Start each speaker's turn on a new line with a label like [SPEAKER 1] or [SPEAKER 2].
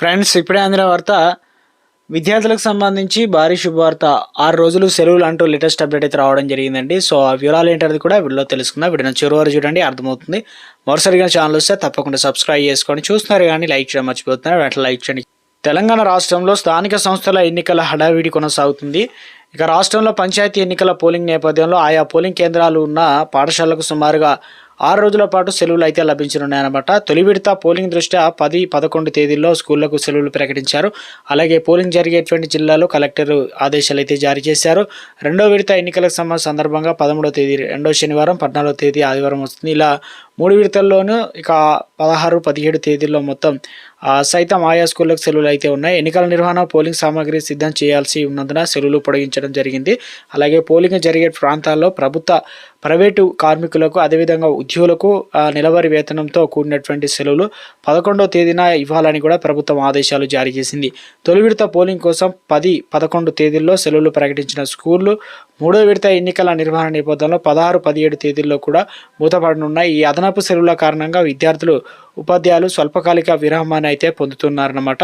[SPEAKER 1] Friends ఇప్పుడే అందిన వార్త విద్యార్థులకు సంబంధించి భారీ శుభవార్త. ఆరు రోజులు సెలవులు అంటూ లేటెస్ట్ అప్డేట్ అయితే రావడం జరిగిందండి. సో ఆ వివరాలు ఏంటనేది కూడా వీడియోలో తెలుసుకుందాం. వీడియో చివరి వరకు చూడండి అర్థమవుతుంది. మరోసారిగా ఛానల్ వస్తే తప్పకుండా సబ్స్క్రైబ్ చేసుకొని చూస్తున్నారు కానీ లైక్ చేయడం మర్చిపోతున్నారు వెంటనే లైక్ చేయండి. తెలంగాణ రాష్ట్రంలో స్థానిక సంస్థల ఎన్నికల హడావిడి కొనసాగుతుంది. ఇక రాష్ట్రంలో పంచాయతీ ఎన్నికల పోలింగ్ నేపథ్యంలో ఆయా పోలింగ్ కేంద్రాలు ఉన్న పాఠశాలకు సుమారుగా ఆరు రోజుల పాటు సెలవులు అయితే లభించనున్నాయన్నమాట. తొలి విడత పోలింగ్ దృష్ట్యా పది పదకొండు తేదీల్లో స్కూళ్ళకు సెలవులు ప్రకటించారు. అలాగే పోలింగ్ జరిగేటువంటి జిల్లాలో కలెక్టర్ ఆదేశాలు అయితే జారీ చేశారు. రెండో విడత ఎన్నికలకు సంబంధ సందర్భంగా పదమూడవ తేదీ రెండో శనివారం పద్నాలుగో తేదీ ఆదివారం వస్తుంది. ఇలా మూడు విడతల్లోనూ ఇక పదహారు పదిహేడు తేదీల్లో మొత్తం సైతం ఆయా స్కూళ్ళకు సెలవులు అయితే ఉన్నాయి. ఎన్నికల నిర్వహణ పోలింగ్ సామాగ్రి సిద్ధం చేయాల్సి ఉన్నందున సెలవులు పొడిగించడం జరిగింది. అలాగే పోలింగ్ జరిగే ప్రాంతాల్లో ప్రభుత్వ ప్రైవేటు కార్మికులకు అదేవిధంగా ఉద్యోగులకు నెలవారీ వేతనంతో కూడినటువంటి సెలవులు పదకొండో తేదీన ఇవ్వాలని కూడా ప్రభుత్వం ఆదేశాలు జారీ చేసింది. తొలి విడత పోలింగ్ కోసం పది పదకొండు తేదీల్లో సెలవులు ప్రకటించిన స్కూళ్ళు మూడో విడత ఎన్నికల నిర్వహణ నేపథ్యంలో పదహారు పదిహేడు తేదీల్లో కూడా మూతపడనున్నాయి. ఈ అదనపు సెలవుల కారణంగా విద్యార్థులు ఉపాధ్యాయులు స్వల్పకాలిక విరామాన్ని అయితే పొందుతున్నారన్నమాట.